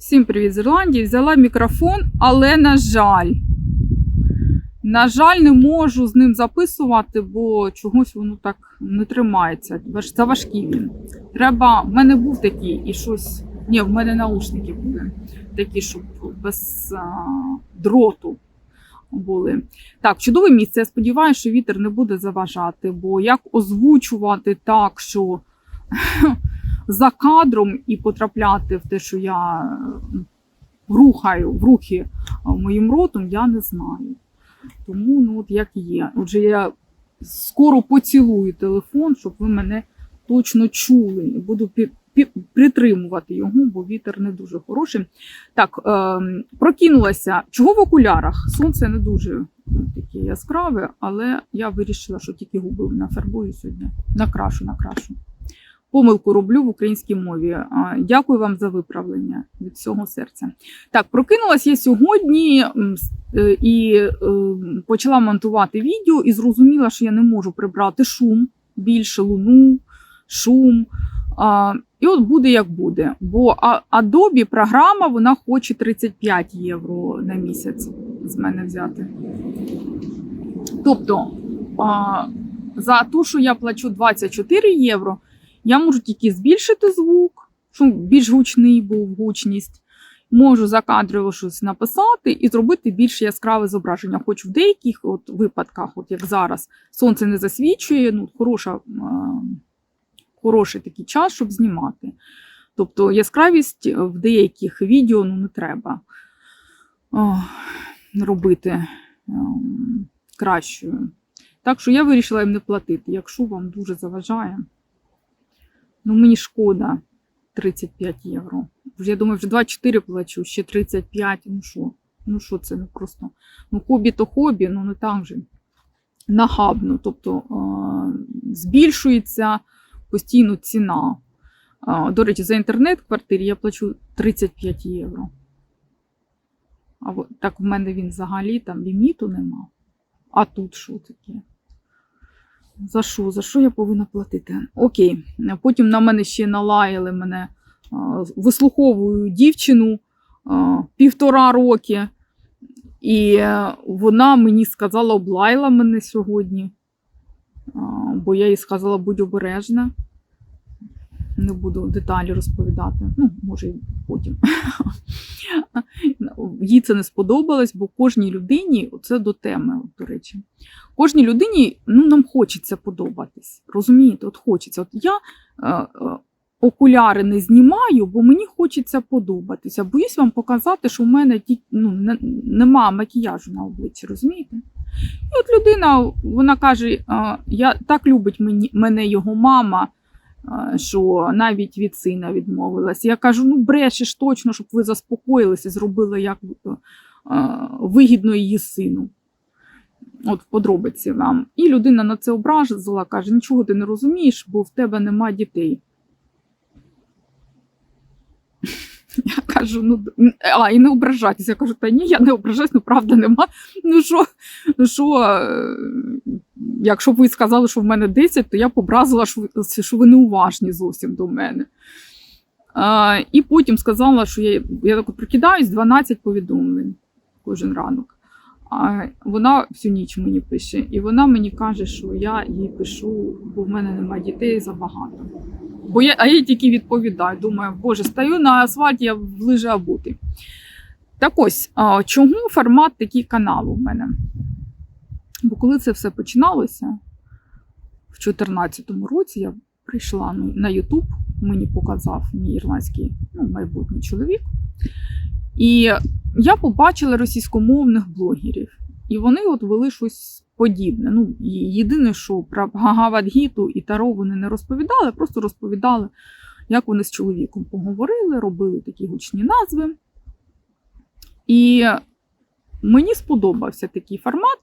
Всім привіт з Ірландії. Взяла мікрофон, але на жаль. На жаль, не можу з ним записувати, бо чогось воно так не тримається. Важ- Заважкий він. Треба. В мене був такий і щось. Ні, в мене наушники були такі, щоб без а, дроту були. Так, чудове місце. Я сподіваюся, що вітер не буде заважати, бо як озвучувати так, що за кадром і потрапляти в те, що я е, рухаю в рухи е, моїм ротом, я не знаю. Тому ну, от як є. Отже, я скоро поцілую телефон, щоб ви мене точно чули. Буду притримувати його, бо вітер не дуже хороший. Так, е, прокинулася. Чого в окулярах? Сонце не дуже таке яскраве, але я вирішила, що тільки губи нафарбую сьогодні. Накрашу, накрашу помилку роблю в українській мові. Дякую вам за виправлення від всього серця. Так, прокинулась я сьогодні е, і е, почала монтувати відео і зрозуміла, що я не можу прибрати шум, більше луну, шум. І от буде як буде. Бо Adobe програма вона хоче 35 євро на місяць з мене взяти. Тобто за те, що я плачу 24 євро, я можу тільки збільшити звук, щоб більш гучний був гучність. Можу закадрово щось написати і зробити більш яскраве зображення. Хоч в деяких от випадках, от як зараз, сонце не засвічує, ну, хороша, хороший такий час, щоб знімати. Тобто яскравість в деяких відео ну, не треба робити кращою. Так що я вирішила їм не платити, якщо вам дуже заважає. Ну, мені шкода 35 євро. Я думаю, вже 24 плачу, ще 35. Ну що? Ну що це? Ну просто. Ну, хобі то хобі, ну не там же нахабно. Тобто збільшується постійно ціна. До речі, за інтернет квартирі я плачу 35 євро. А так в мене він взагалі там ліміту нема. А тут що таке? За що? За що я повинна платити? Окей. Потім на мене ще налаяли мене. Вислуховую дівчину півтора роки, і е, вона мені сказала, облаяла мене сьогодні, бо я їй сказала, будь обережна. Не буду деталі розповідати. Ну, може, і потім. Їй це не сподобалось, бо кожній людині, це до теми, до речі, кожній людині ну, нам хочеться подобатись. Розумієте, от хочеться. От я е, е, окуляри не знімаю, бо мені хочеться подобатися. Боюсь вам показати, що в мене ну, не, нема макіяжу на обличчі, розумієте? І от людина вона каже: я так любить мені, мене його мама. Що навіть від сина відмовилась. Я кажу: ну брешеш точно, щоб ви заспокоїлися, зробили як е, вигідно її сину. От подробиці вам. І людина на це образила, каже: нічого ти не розумієш, бо в тебе нема дітей. Я кажу, ну а, і не ображайтесь. Я кажу, та ні, я не ображаюсь, ну правда нема. Ну що, ну що, е, якщо б ви сказали, що в мене 10, то я б образила, що ви, що ви неуважні зовсім до мене. А, і потім сказала, що я, я так прикидаюсь 12 повідомлень кожен ранок. А вона всю ніч мені пише, і вона мені каже, що я їй пишу, бо в мене немає дітей забагато. Бо я, а я тільки відповідаю. Думаю, боже, стою на асфальті, я в лижі обути. Так ось, чому формат такий каналу в мене? Бо коли це все починалося, в 2014 році я прийшла ну, на YouTube, мені показав мій ірландський ну, майбутній чоловік. І я побачила російськомовних блогерів, і вони от вели щось подібне. Ну, єдине, що про Гагавадгіту і Таро вони не розповідали, просто розповідали, як вони з чоловіком поговорили, робили такі гучні назви. І мені сподобався такий формат,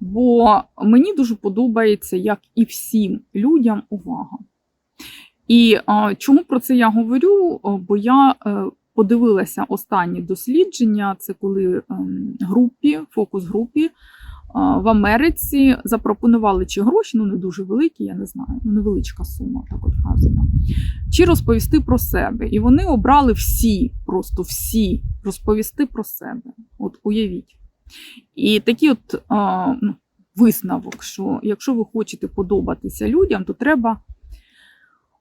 бо мені дуже подобається, як і всім людям, увага. І а, чому про це я говорю? Бо я е, подивилася останні дослідження, це коли ем, групі, фокус-групі а, в Америці запропонували чи гроші, ну не дуже великі, я не знаю, ну невеличка сума, так от вказана, чи розповісти про себе. І вони обрали всі просто всі розповісти про себе. От уявіть. І такий от а, ну, висновок, що якщо ви хочете подобатися людям, то треба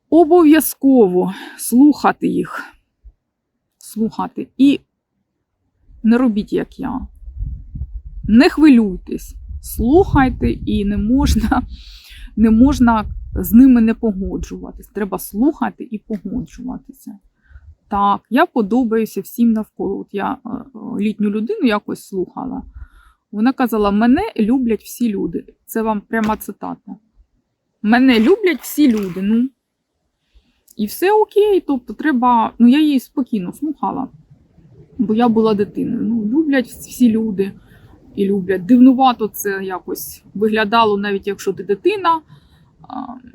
обов'язково слухати їх. Слухати. І не робіть, як я. Не хвилюйтесь, слухайте, і не можна, не можна з ними не погоджуватись. Треба слухати і погоджуватися. Так, я подобаюся всім навколо. От я е, літню людину якось слухала. Вона казала: мене люблять всі люди. Це вам пряма цитата. Мене люблять всі люди. Ну. І все окей. Тобто, треба. Ну, я її спокійно слухала, бо я була дитиною. Ну, люблять всі люди і люблять. Дивнувато це якось виглядало, навіть якщо ти дитина.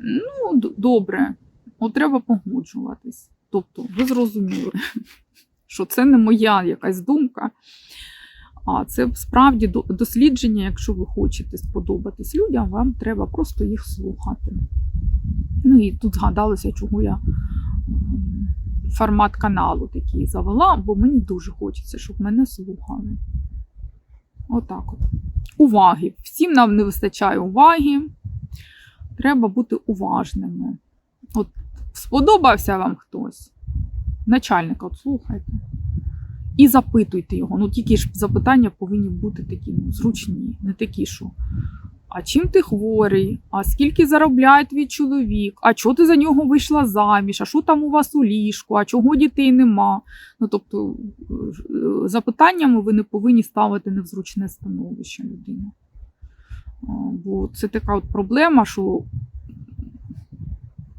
Ну, добре, от треба погоджуватись. Тобто, ви зрозуміли, що це не моя якась думка, а це справді дослідження, якщо ви хочете сподобатись людям, вам треба просто їх слухати. Ну і тут згадалося, чого я формат каналу такий завела, бо мені дуже хочеться, щоб мене слухали. Отак от. Уваги. Всім нам не вистачає уваги. Треба бути уважними. От сподобався вам хтось, начальника, от слухайте. І запитуйте його. Ну, тільки ж запитання повинні бути такі ну, зручні, не такі, що. А чим ти хворий? А скільки заробляє твій чоловік? А чого ти за нього вийшла заміж? А що там у вас у ліжку? А чого дітей нема? Ну, тобто, е, запитаннями ви не повинні ставити невзручне становище людини. Бо це така от проблема, що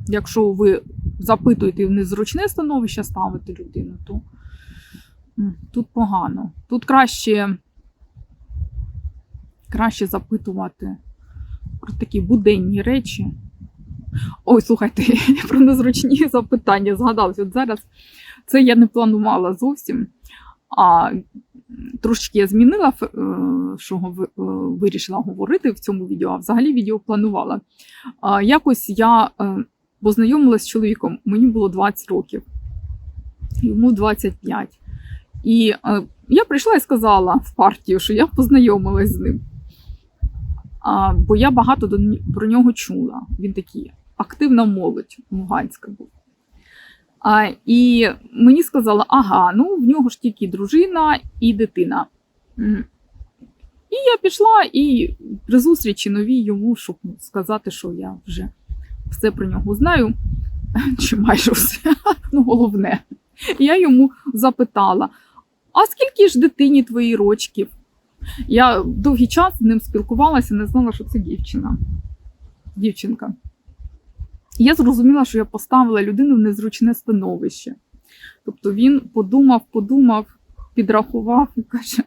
якщо ви запитуєте в незручне становище ставите людину, то тут погано. Тут краще, краще запитувати про такі буденні речі. Ой, слухайте, про незручні запитання згадалась. От зараз це я не планувала зовсім. А трошечки я змінила, е, що е, вирішила говорити в цьому відео, а взагалі відео планувала. Якось я познайомилася з чоловіком, мені було 20 років, йому 25. І е, я прийшла і сказала в партію, що я познайомилась з ним. А, бо я багато до, про нього чула. Він такий активна молодь Луганська був. А, і мені сказала, ага, ну в нього ж тільки дружина і дитина. І я пішла і при зустрічі новій йому, щоб сказати, що я вже все про нього знаю, чи майже все, ну головне. Я йому запитала: а скільки ж дитині твоїй рочків? Я довгий час з ним спілкувалася, не знала, що це дівчина. Дівчинка. Я зрозуміла, що я поставила людину в незручне становище. Тобто він подумав, подумав, підрахував і каже,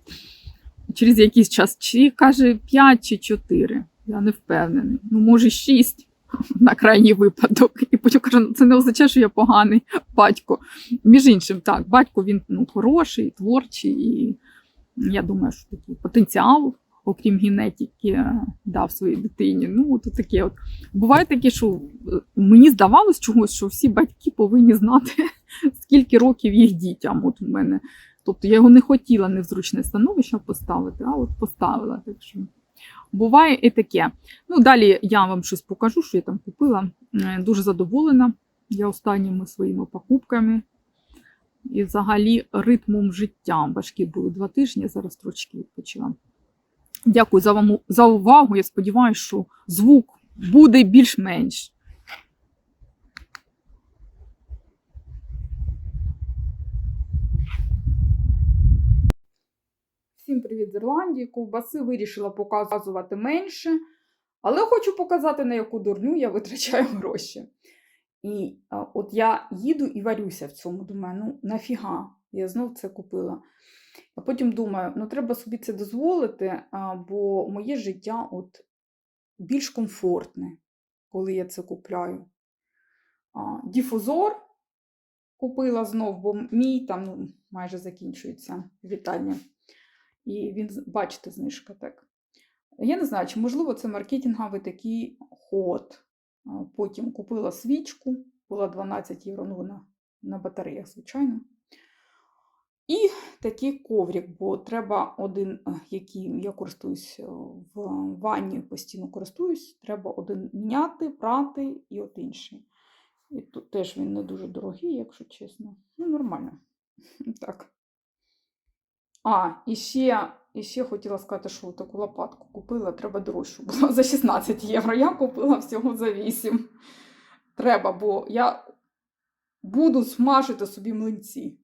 через якийсь час, чи каже 5 чи 4. Я не впевнений. Ну, може, 6 на крайній випадок. І потім каже, «Ну, це не означає, що я поганий батько. Між іншим, так, батько він ну, хороший, творчий, і я думаю, що такий потенціал, окрім генетики, дав своїй дитині. Ну, то таке от. Буває таке, що е, мені здавалось чогось, що всі батьки повинні знати, скільки років їх дітям. От в мене. Тобто я його не хотіла невзручне становище поставити, а от поставила. Так що буває і таке. Ну, далі я вам щось покажу, що я там купила. Е, Дуже задоволена я останніми своїми покупками. І взагалі ритмом життя. Важкі були два тижні, зараз трошки відпочила. Дякую за, вам, за увагу. Я сподіваюся, що звук буде більш-менш. Всім привіт з Ірландії. Ковбаси вирішила показувати менше, але хочу показати, на яку дурню я витрачаю гроші. І а, от я їду і варюся в цьому. Думаю, ну нафіга, я знов це купила. А потім думаю, ну треба собі це дозволити, а, бо моє життя от більш комфортне, коли я це купляю. А, діфузор купила знов, бо мій там ну, майже закінчується вітання. І він, бачите, знижка так. Я не знаю, чи можливо це маркетинговий такий ход. Потім купила свічку, була 12 євро, ну вона на батареях, звичайно. І такий коврик, бо треба один, е, який я користуюсь е, в ванні, постійно користуюсь, треба один міняти, прати і от інший. І тут теж він не дуже дорогий, якщо чесно. Ну, нормально. Так. А, і ще, і ще хотіла сказати, що таку лопатку купила, треба дорожчу. Була за 16 євро. Я купила всього за 8. Треба, бо я буду смажити собі млинці.